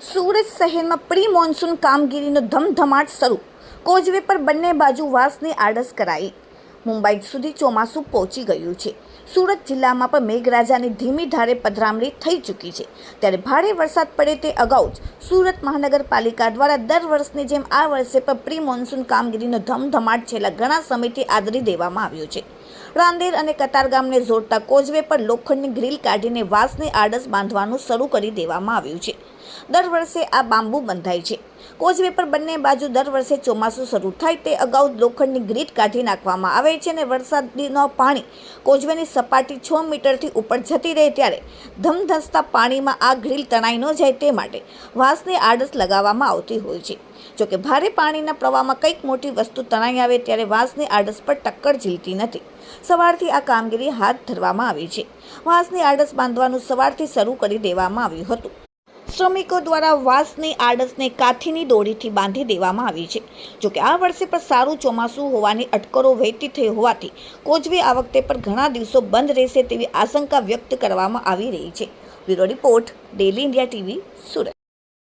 સુરત શહેરમાં pre monsoon કામગીરીનો ધમધમાટ શરૂ. કોઝવે પર બંને બાજુ વાસની આડસ કરાઈ. મુંબઈ સુધી ચોમાસું પહોંચી ગયું છે. સુરત જિલ્લામાં પણ મેઘરાજાની ધીમી ધારે પધરામણી થઈ ચૂકી છે. ત્યારે ભારે વરસાદ પડે તે અગાઉ જ સુરત મહાનગરપાલિકા દ્વારા દર વર્ષની જેમ આ વર્ષે પણ પ્રી મોન્સૂન કામગીરીનો ધમધમાટ છેલ્લા ઘણા સમયથી આદરી દેવામાં આવ્યો છે. રાંદેર અને કતારગામને જોડતા કોઝવે પર લોખંડની ગ્રીલ કાઢીને વાંસની આડસ બાંધવાનું શરૂ કરી દેવામાં આવ્યું છે. દર વર્ષે આ બાંબુ બંધાય છે. કોઝવે પર બંને બાજુ દર વર્ષે ચોમાસું શરૂ થાય તે અગાઉ લોખંડની ગ્રીટ કાઢી નાખવામાં આવે છે અને વરસાદનો પાણી કોઝવેની સપાટી છ મીટરથી ઉપર જતી રહે ત્યારે ધમધસતા પાણીમાં આ ગ્રીલ તણાઈ ન જાય તે માટે વાંસની આડસ લગાવવામાં આવતી હોય છે. જોકે ભારે પાણીના પ્રવાહમાં કંઈક મોટી વસ્તુ તણાઈ આવે ત્યારે વાંસની આડસ પર ટક્કર ઝીલતી નથી. સવારથી આ કામગીરી હાથ ધરવામાં આવી છે. વાંસની આડસ બાંધવાનું સવારથી શરૂ કરી દેવામાં આવ્યું હતું. શ્રમિકો દ્વારા વાંસની આડસને કાથીની દોરીથી બાંધી દેવામાં આવી છે. જોકે આ વર્ષે પણ સારું ચોમાસું હોવાની અટકળો વહેતી થઈ હોવાથી કોચવે આ વખતે પણ ઘણા દિવસો બંધ રહેશે તેવી આશંકા વ્યક્ત કરવામાં આવી રહી છે. Bureau report, daily India TV, Surat.